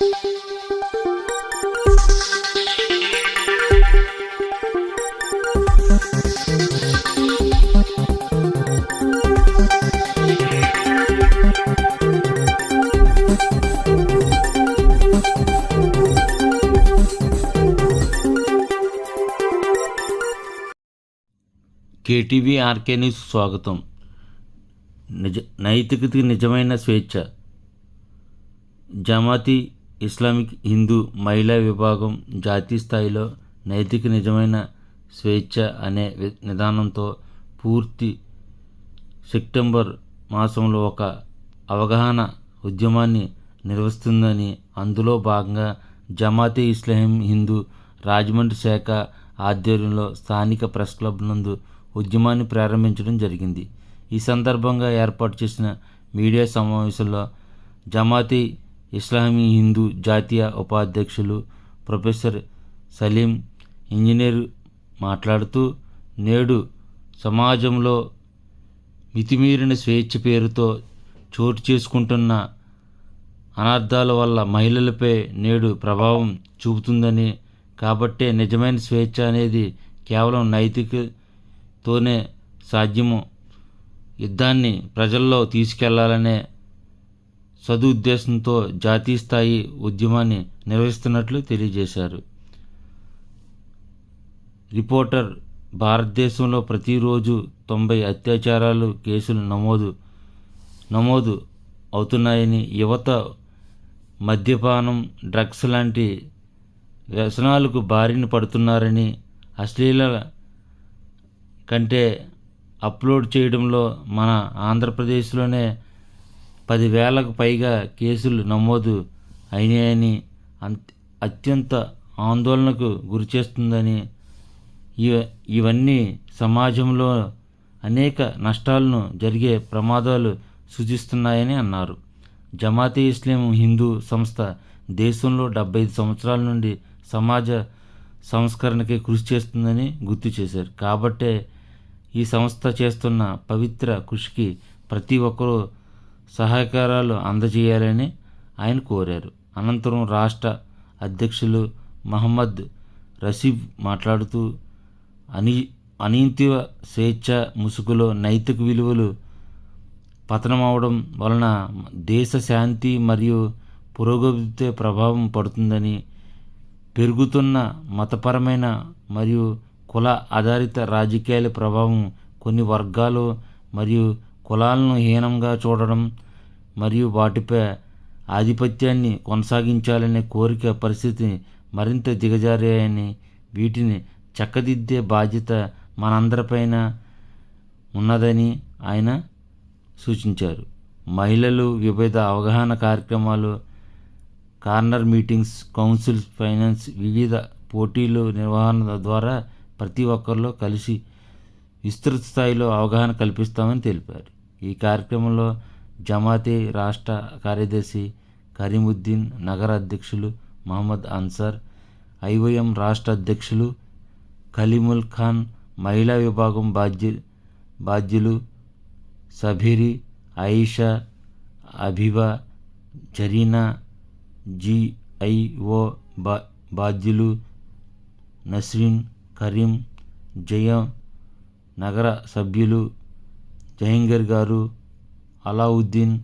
KTV RK news స్వాగతం. నిజ నైతికతకి నిజమైన స్వేచ్ఛ. జమాతి ఇస్లామిక్ హిందూ మహిళా విభాగం జాతీయ స్థాయిలో నైతిక నిజమైన స్వేచ్ఛ అనే నిదానంతో పూర్తి సెప్టెంబర్ మాసంలో ఒక అవగాహన ఉద్యమాన్ని నిర్వహిస్తుందని అందులో భాగంగా జమాతే ఇస్లాం హిందూ రాజమండ్రి శాఖ ఆధ్వర్యంలో స్థానిక ప్రెస్ క్లబ్ నందు ఉద్యమాన్ని ప్రారంభించడం జరిగింది. ఈ సందర్భంగా ఏర్పాటు చేసిన మీడియా సమావేశంలో జమాతీ ఇస్లామీ హిందూ జాతీయ ఉపాధ్యక్షులు ప్రొఫెసర్ సలీం ఇంజనీర్ మాట్లాడుతూ నేడు సమాజంలో మితిమీరిన స్వేచ్ఛ పేరుతో చోటు చేసుకుంటున్న అనర్థాల వల్ల మహిళలపై నేడు ప్రభావం చూపుతుందని కాబట్టే నిజమైన స్వేచ్ఛ అనేది కేవలం నైతికతోనే సాధ్యము. యుద్ధాన్ని ప్రజల్లో తీసుకెళ్ళాలనే సదుద్దేశంతో జాతీయ స్థాయి ఉద్యమాన్ని నిర్వహిస్తున్నట్లు తెలియజేశారు. రిపోర్టర్ భారతదేశంలో ప్రతిరోజు తొంభై అత్యాచారాలు కేసులు నమోదు నమోదు అవుతున్నాయని యువత మద్యపానం డ్రగ్స్ లాంటి వ్యసనాలకు బారిన పడుతున్నారని అశ్లీల కంటే అప్లోడ్ చేయడంలో మన ఆంధ్రప్రదేశ్లోనే పదివేలకు పైగా కేసులు నమోదు అయినాయని అత్యంత ఆందోళనకు గురిచేస్తుందని ఇవ- ఇవన్నీ సమాజంలో అనేక నష్టాలను జరిగే ప్రమాదాలు సూచిస్తున్నాయని అన్నారు. జమాతే ఇస్లాం హిందూ సంస్థ దేశంలో డెబ్బై ఐదు సంవత్సరాల నుండి సమాజ సంస్కరణకి కృషి చేస్తుందని గుర్తు చేశారు. కాబట్టే ఈ సంస్థ చేస్తున్న పవిత్ర కృషికి ప్రతి ఒక్కరూ సహకారాలు అందజేయాలని ఆయన కోరారు. అనంతరం రాష్ట్ర అధ్యక్షులు మహమ్మద్ రసీబ్ మాట్లాడుతూ అని అనీతివ స్వేచ్ఛ ముసుగులో నైతిక విలువలు పతనమవడం వలన దేశ శాంతి మరియు పురోగతిపై ప్రభావం పడుతుందని పెరుగుతున్న మతపరమైన మరియు కుల ఆధారిత రాజకీయాల ప్రభావం కొన్ని వర్గాలు మరియు కులాలను హీనంగా చూడడం మరియు వాటిపై ఆధిపత్యాన్ని కొనసాగించాలనే కోరిక పరిస్థితి మరింత దిగజారాయని వీటిని చక్కదిద్దే బాధ్యత మనందరిపైన ఉన్నదని ఆయన సూచించారు. మహిళలు వివిధ అవగాహన కార్యక్రమాలు కార్నర్ మీటింగ్స్ కౌన్సిల్ ఫైనాన్స్ వివిధ పోటీలు నిర్వహణ ద్వారా ప్రతి ఒక్కరిలో కలిసి విస్తృత స్థాయిలో అవగాహన కల్పిస్తామని తెలిపారు. ఈ కార్యక్రమంలో జమాతే రాష్ట్ర కార్యదర్శి కరీముద్దీన్ నగర అధ్యక్షులు మహమ్మద్ అన్సార్ ఐఓఎం రాష్ట్ర అధ్యక్షులు కలీముల్ ఖాన్ మహిళా విభాగం బాధ్య బాధ్యులు సభిరి ఆయిషా అభిబా జరీనా జిఐఓ బా బాధ్యులు నస్రీన్ కరీం జయం నగర సభ్యులు జహంగీర్ గారు అలావుద్దీన్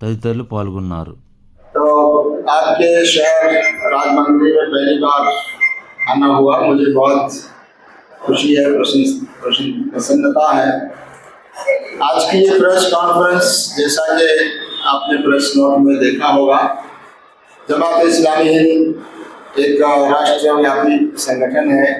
తదితరులు పాల్గొన్నారు तो आपके शहर राजमंड्री में पहली बार आना हुआ मुझे बहुत खुशी है प्रसन्न- प्रसन्न- प्रसन्नता है आज की ये प्रेस कॉन्फ्रेंस जैसा कि आपने प्रेस नोट में देखा होगा जमात इस्लामी हिंद एक राष्ट्रव्यापी संगठन है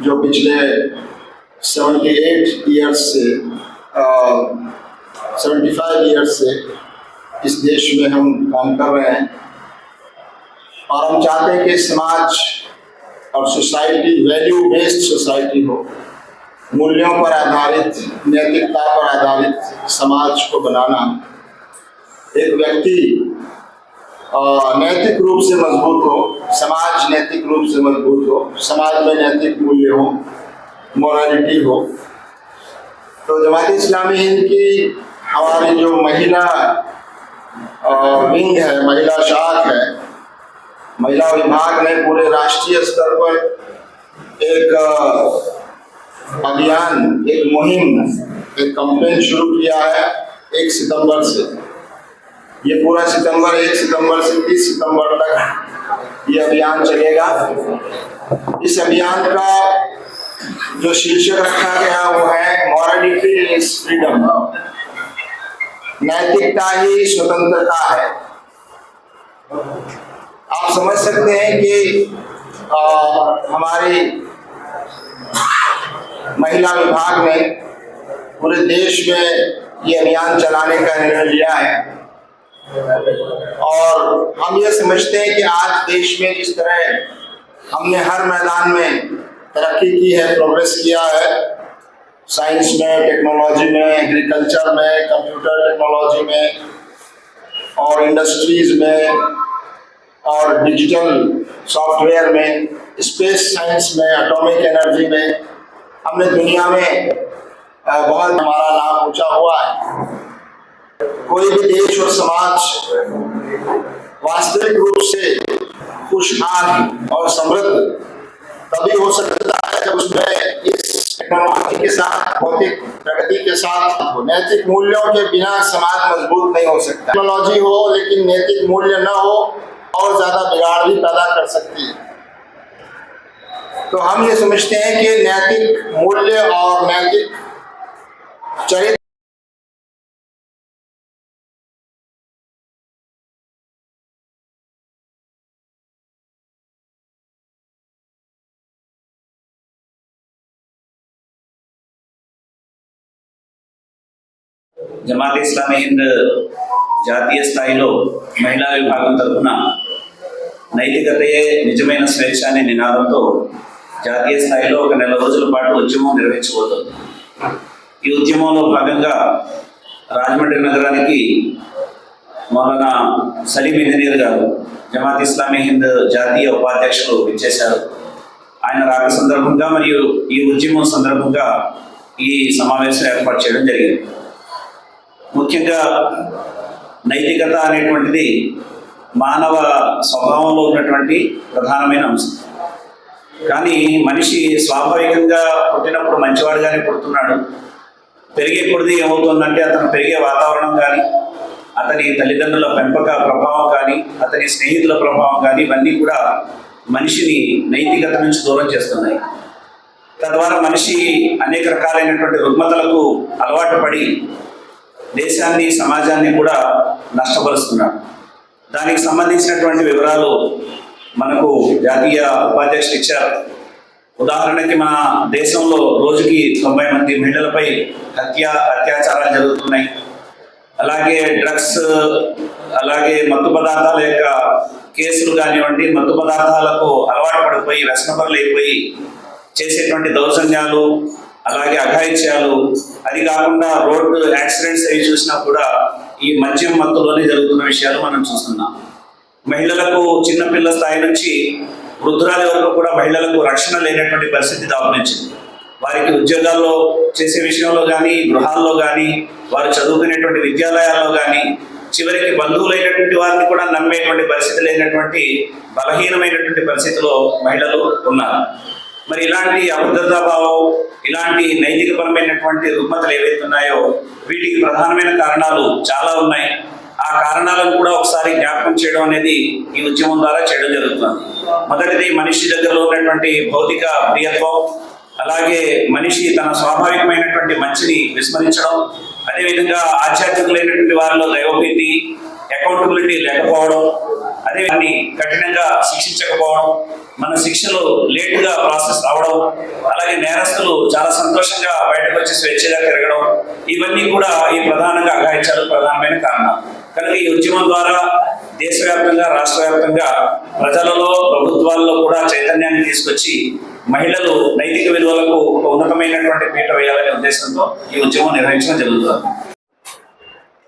जो पिछले 78 ईयर्स से सेवेंटी फाइव ईयर्स से इस देश में हम काम कर रहे हैं। और हम चाहते हैं कि समाज और सोसाइटी वैल्यू बेस्ड सोसाइटी हो। मूल्यों पर आधारित, नैतिकता पर आधारित समाज को बनाना। एक व्यक्ति नैतिक रूप से मज़बूत हो, समाज नैतिक रूप से मज़बूत हो, समाज में नैतिक मूल्य हो मोरालिटी हो। तो जमात इस्लामी हिंद की हमारी जो महिला विंग है, महिला शाख है, महिला विभाग ने पूरे राष्ट्रीय स्तर पर एक अभियान, एक मुहिम, एक कंपेन शुरू किया है एक सितंबर से। ये पूरा सितंबर, एक सितंबर से तीस सितंबर तक ये अभियान चलेगा। इस अभियान का जो शीर्षक रखा गया वो है मॉरलिटी इज़ फ्रीडम नैतिकता ही स्वतंत्रता है। आप समझ सकते हैं कि आ, हमारी महिला विभाग ने पूरे देश में ये अभियान चलाने का निर्णय लिया है। और हम ये समझते हैं कि आज देश में जिस तरह हमने हर मैदान में तरक्की की है प्रोग्रेस किया है। साइंस में टेक्नोलॉजी में एग्रीकल्चर में कंप्यूटर टेक्नोलॉजी में, और इंडस्ट्रीज़ में, और डिजिटल सॉफ्टवेयर में स्पेस साइंस में एटॉमिक एनर्जी में, हमने दुनिया में बहुत हमारा नाम ऊँचा हुआ है। कोई भी देश और समाज वास्तविक रूप से खुशहाल और समृद्ध तभी हो सकता है जब उसमें इस टेक्नोलॉजी के साथ, भौतिक प्रगति के साथ नैतिक मूल्यों के बिना समाज मज़बूत नहीं हो सकता। टेक्नोलॉजी हो, लेकिन नैतिक मूल्य न हो, और ज़्यादा बिगाड़ भी पैदा कर सकती है। तो हम ये समझते हैं कि नैतिक मूल्य और नैतिक चरित्र జమాత్ ఇస్లామీ హింద్ జాతీయ స్థాయిలో మహిళా విభాగం తరఫున నైతికతయే నిజమైన స్వేచ్ఛ అనే నినాదంతో జాతీయ స్థాయిలో ఒక నెల రోజుల పాటు ఉద్యమం నిర్వహించబోతోంది. ఈ ఉద్యమంలో భాగంగా రాజమండ్రి నగరానికి మౌలానా సలీం ఇంజనీర్ గారు జమాత్ ఇస్లామీ హింద్ జాతీయ ఉపాధ్యక్షులు ఇచ్చేశారు ఆయన రాక సందర్భంగా మరియు ఈ ఉద్యమం సందర్భంగా ఈ సమావేశం ఏర్పాటు చేయడం జరిగింది. ముఖ్యంగా నైతికత అనేటువంటిది మానవ స్వభావంలో ఉన్నటువంటి ప్రధానమైన అంశం. కానీ మనిషి స్వాభావికంగా పుట్టినప్పుడు మంచివాడుగానే పుడుతున్నాడు. పెరిగే కొద్ది ఏమవుతుందంటే అతను పెరిగే వాతావరణం కానీ అతని తల్లిదండ్రుల పెంపక ప్రభావం కానీ అతని స్నేహితుల ప్రభావం కానీ ఇవన్నీ కూడా మనిషిని నైతికత నుంచి దూరం చేస్తున్నాయి. తద్వారా మనిషి అనేక రకాలైనటువంటి రుగ్మతలకు అలవాటు పడి దేశాన్ని సమాజాన్ని కూడా నష్టపరుస్తున్నాడు దానికి సంబంధించినటువంటి వివరాలు మనకు జాతీయ ఉపాధ్యక్షులు ఇచ్చారు. ఉదాహరణకి మన దేశంలో రోజుకి తొంభై మంది మహిళలపై హత్య అత్యాచారాలు జరుగుతున్నాయి. అలాగే డ్రగ్స్ అలాగే మత్తు పదార్థాల యొక్క కేసులు కానివ్వండి మత్తు పదార్థాలకు అలవాటు పడిపోయి వ్యసనపరులు అయిపోయి చేసేటువంటి దౌర్జన్యాలు అలాగే అఘాయిత్యాలు. అది కాకుండా రోడ్డు యాక్సిడెంట్స్ అవి చూసినా కూడా ఈ మద్యం మత్తులోనే జరుగుతున్న విషయాలు మనం చూస్తున్నాం. మహిళలకు చిన్నపిల్ల స్థాయి నుంచి వృద్ధురాల వరకు కూడా మహిళలకు రక్షణ లేనటువంటి పరిస్థితి దాపునించింది వారికి ఉద్యోగాల్లో చేసే విషయంలో కానీ గృహాల్లో కానీ వారు చదువుకునేటువంటి విద్యాలయాల్లో కానీ చివరికి బంధువులైనటువంటి వారిని కూడా నమ్మేటువంటి పరిస్థితి లేనటువంటి బలహీనమైనటువంటి పరిస్థితిలో మహిళలు ఉన్నారు. మరి ఇలాంటి అభద్రతాభావం ఇలాంటి నైతికపరమైనటువంటి రుగ్మతలు ఏవైతే ఉన్నాయో వీటికి ప్రధానమైన కారణాలు చాలా ఉన్నాయి. ఆ కారణాలను కూడా ఒకసారి జ్ఞాపకం చేయడం అనేది ఈ ఉద్యమం ద్వారా చేయడం జరుగుతుంది. మొదటిది మనిషి దగ్గరలో ఉన్నటువంటి భౌతిక ప్రియత్వం అలాగే మనిషి తన స్వాభావికమైనటువంటి మంచిని విస్మరించడం అదేవిధంగా ఆధ్యాత్మికులైనటువంటి వారిలో దైవభీతి అకౌంటబిలిటీ లేకపోవడం అదే కఠినంగా శిక్షించకపోవడం మన శిక్షలు లేటుగా ప్రాసెస్ అవడం అలాగే నేరస్తులు చాలా సంతోషంగా బయటకు వచ్చి స్వేచ్ఛగా తిరగడం ఇవన్నీ కూడా ఈ ప్రధానంగా అఘాయిత్యాలు ప్రధానమైన కారణం. కనుక ఈ ఉద్యమం ద్వారా దేశవ్యాప్తంగా రాష్ట్ర వ్యాప్తంగా ప్రజలలో ప్రభుత్వాల్లో కూడా చైతన్యాన్ని తీసుకొచ్చి మహిళలు నైతిక విలువలకు ఒక ఉన్నతమైనటువంటి పీట వేయాలనే ఉద్దేశంతో ఈ ఉద్యమం నిర్వహించడం జరుగుతుంది.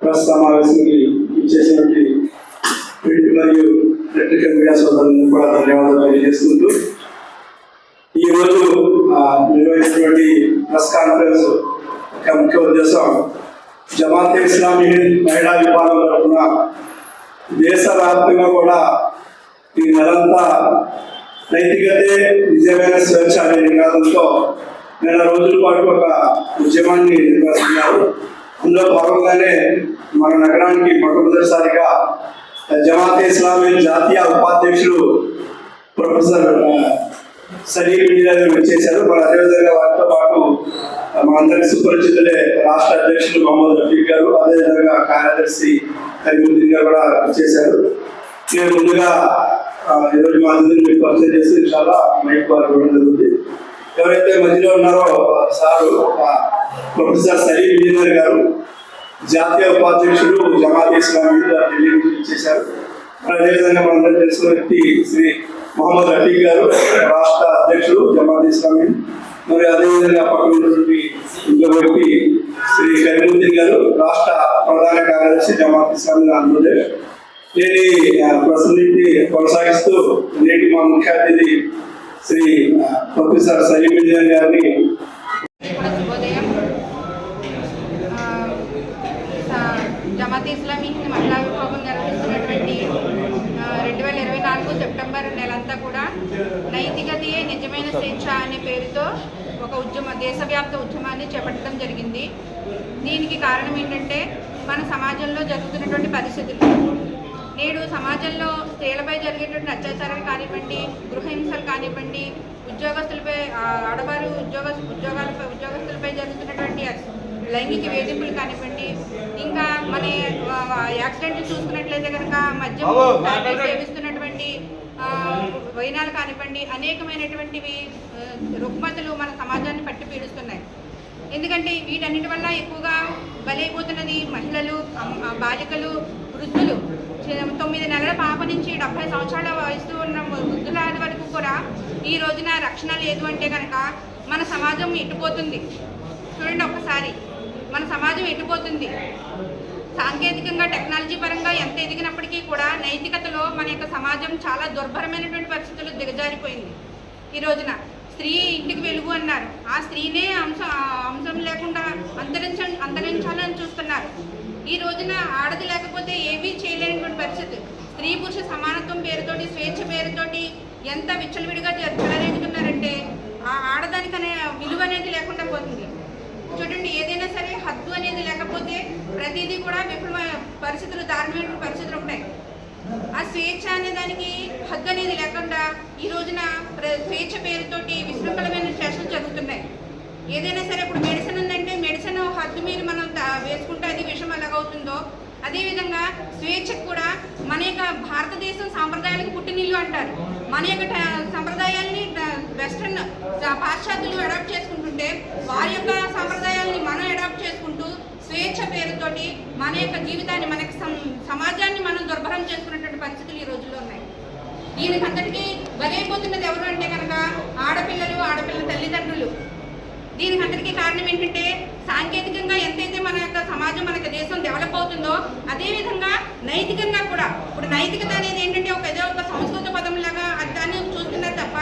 ప్రెస్ సమావేశానికి ఇచ్చేసినటువంటి మరియు ఎలక్ట్రికల్ మీడియా సోదరులను కూడా ధన్యవాదాలు తెలియజేసుకుంటూ ఈ రోజు ఆ, నిర్వహించినటువంటి ప్రెస్ కాన్ఫరెన్స్ యొక్క ముఖ్య ఉద్దేశం జమాత్ ఇస్లామీ మహిళా విభాగం తరఫున దేశవ్యాప్తంగా కూడా ఈ నెలంతా నైతికతే నిజమైన స్వేచ్ఛ అనే నినాదంతో నెల రోజుల పాటు ఒక ఉద్యమాన్ని నిర్వహిస్తున్నారు. అందులో భాగంగానే మన నగరానికి మొట్టమొదటిసారిగా జమాత్ ఇస్లామీ జాతీయ ఉపాధ్యక్షుడు ప్రొఫెసర్ ఆ, సలీం ఇంజనీర్ వచ్చేసారు మరి అదేవిధంగా వారితో పాటు మా అందరికి సుపరిచితులే రాష్ట్ర అధ్యక్షులు మహమ్మద్ రఫీక్ గారు అదేవిధంగా కార్యదర్శి కరీముద్దీన్ గారు కూడా వచ్చేసారు నేను ముందుగా ఈరోజు మా అందరిని మీకు పరిచయం చేసి చాలా మైక్ వారు ఇవ్వడం జరుగుతుంది. ఎవరైతే మధ్యలో ఉన్నారో సారు ప్రొఫెసర్ సలీం ఇంజనీర్ గారు జాతీయ ఉపాధ్యక్షుడు జమాత్ ఇస్లామీ చేశారు. అదేవిధంగా మనందరూ తెలిసిన వ్యక్తి శ్రీ మొహమ్మద్ రఫీక్ గారు రాష్ట్ర అధ్యక్షుడు జమాత్ ఇస్లామీ మరి అదేవిధంగా పక్కన ఉన్నటువంటి ఇంకో వ్యక్తి శ్రీ కరీముద్దీన్ గారు రాష్ట్ర ప్రధాన కార్యదర్శి జమాత్ ఇస్లామీ ఆంధ్రప్రదేశ్. నేను ఈ, కొనసాగిస్తూ నేటి మా ముఖ్య అతిథి శ్రీ ప్రొఫెసర్ సలీం ఇంజనీర్ గారిని జమాత్ ఇస్లామీ హింద్ మహిళా విభాగం నిర్వహిస్తున్నటువంటి రెండు వేల ఇరవై నాలుగు సెప్టెంబర్ నెలంతా కూడా నైతికతయే నిజమైన స్వేచ్ఛ అనే పేరుతో ఒక ఉద్యమ దేశవ్యాప్త ఉద్యమాన్ని చేపట్టడం జరిగింది. దీనికి కారణం ఏంటంటే మన సమాజంలో జరుగుతున్నటువంటి పరిస్థితులు. నేడు సమాజంలో స్త్రీలపై జరిగేటువంటి అత్యాచారాలు కానివ్వండి గృహహింసలు కానివ్వండి ఉద్యోగస్తులపై ఆడవారు ఉద్యోగ ఉద్యోగాలపై ఉద్యోగస్తులపై జరుగుతున్నటువంటి లైంగిక వేధింపులు కానివ్వండి ఇంకా మన యాక్సిడెంట్లు చూసుకున్నట్లయితే కనుక మద్యం సేవిస్తున్నటువంటి వైనాలు కానివ్వండి అనేకమైనటువంటివి రుగ్మతలు మన సమాజాన్ని పట్టి పీడిస్తున్నాయి. ఎందుకంటే వీటన్నిటి వల్ల ఎక్కువగా బలైపోతున్నది మహిళలు బాలికలు వృద్ధులు. తొమ్మిది నెలల పాప నుంచి డెబ్బై సంవత్సరాల వయసు ఉన్న వృద్ధుల వరకు కూడా ఈ రోజున రక్షణ లేదు అంటే కనుక మన సమాజం ఎట్టుపోతుంది చూడండి ఒక్కసారి. మన సమాజం ఎట్టుపోతుంది సాంకేతికంగా టెక్నాలజీ పరంగా ఎంత ఎదిగినప్పటికీ కూడా నైతికతలో మన యొక్క సమాజం చాలా దుర్భరమైనటువంటి పరిస్థితులు దిగజారిపోయింది. ఈ రోజున స్త్రీ ఇంటికి వెలుగు అన్నారు. ఆ స్త్రీనే అంశం అంశం లేకుండా అంతరించ అంతరించాలని చూస్తున్నారు. ఈ రోజున ఆడది లేకపోతే ఏమీ చేయలేనటువంటి పరిస్థితి. స్త్రీ పురుష సమానత్వం పేరుతోటి స్వేచ్ఛ పేరుతోటి ఎంత విచ్చలవిడిగా జ- చెలరేగుతున్నారంటే ఆ ఆడదానికనే విలువ అనేది లేకుండా పోతుంది. చూడండి ఏదైనా సరే హద్దు అనేది లేకపోతే ప్రతిదీ కూడా విఫల పరిస్థితులు దారుణమైన పరిస్థితులు ఉంటాయి. ఆ స్వేచ్ఛ అనే దానికి హద్దు అనేది లేకుండా ఈ రోజున స్వేచ్ఛ పేరుతోటి విశృంఖలమైన చేష్టలు జరుగుతున్నాయి. ఏదైనా సరే ఇప్పుడు మెడిసిన్ ఉందంటే మెడిసిన్ హద్దు మీరు మనం వేసుకుంటే అది విషం ఎలాగవుతుందో అదేవిధంగా స్వేచ్ఛకు కూడా మన యొక్క భారతదేశం సాంప్రదాయాలకు పుట్టినీళ్ళు అంటారు. మన యొక్క ట- వెస్ట్రన్ పాశ్చాత్యులు అడాప్ట్ చేసుకుంటుంటే వారి యొక్క సాంప్రదాయాల్ని మనం అడాప్ట్ చేసుకుంటూ స్వేచ్ఛ పేరుతోటి మన యొక్క జీవితాన్ని మన సం- సమాజాన్ని మనం దుర్భరం చేసుకున్నటువంటి పరిస్థితులు ఈ రోజుల్లో ఉన్నాయి. దీనికి అంతటికీ బలైపోతున్నది ఎవరు అంటే కనుక ఆడపిల్లలు ఆడపిల్ల తల్లిదండ్రులు. దీనికి అందరికీ కారణం ఏంటంటే సాంకేతికంగా ఎంతైతే మన యొక్క సమాజం మన దేశం డెవలప్ అవుతుందో అదేవిధంగా నైతికంగా కూడా. ఇప్పుడు నైతికత అనేది ఏంటంటే ఒక ఏదో ఒక సంస్కృత పదం లాగా అది దాన్ని చూస్తున్నారు తప్ప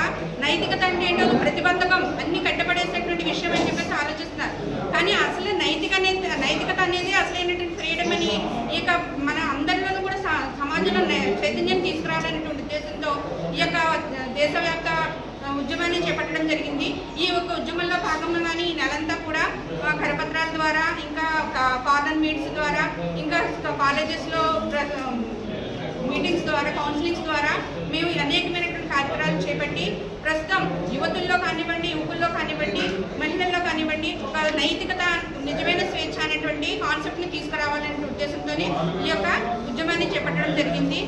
నైతికత అంటే ఏంటో ప్రతిబంధకం అన్ని కట్టబడేసేటువంటి విషయం అని చెప్పేసి ఆలోచిస్తున్నారు. కానీ అసలు నైతిక అనేది నైతికత అనేది అసలైనటువంటి ఫ్రీడమ్ అని ఈ యొక్క మన అందరిలోనూ కూడా సమాజంలో చైతన్యం తీసుకురావాలనేటువంటి ఉద్దేశంతో ఈ యొక్క దేశవ్యాప్త ఉద్యమాన్ని చేపట్టడం జరిగింది. ఈ యొక్క ఉద్యమంలో భాగంగానే ఈ నెలంతా కూడా కరపత్రాల ద్వారా ఇంకా కార్నర్ మీట్స్ ద్వారా ఇంకా కాలేజెస్లో మీటింగ్స్ ద్వారా కౌన్సిలింగ్స్ ద్వారా మేము అనేకమైన కార్యక్రమాలు చేపట్టి ప్రస్తుతం యువతుల్లో కానివ్వండి యువకుల్లో కానివ్వండి మహిళల్లో కానివ్వండి ఒక నైతికత నిజమైన స్వేచ్ఛ అనేటువంటి కాన్సెప్ట్ని తీసుకురావాలనే ఉద్దేశంతోనే ఈ యొక్క ఉద్యమాన్ని చేపట్టడం జరిగింది.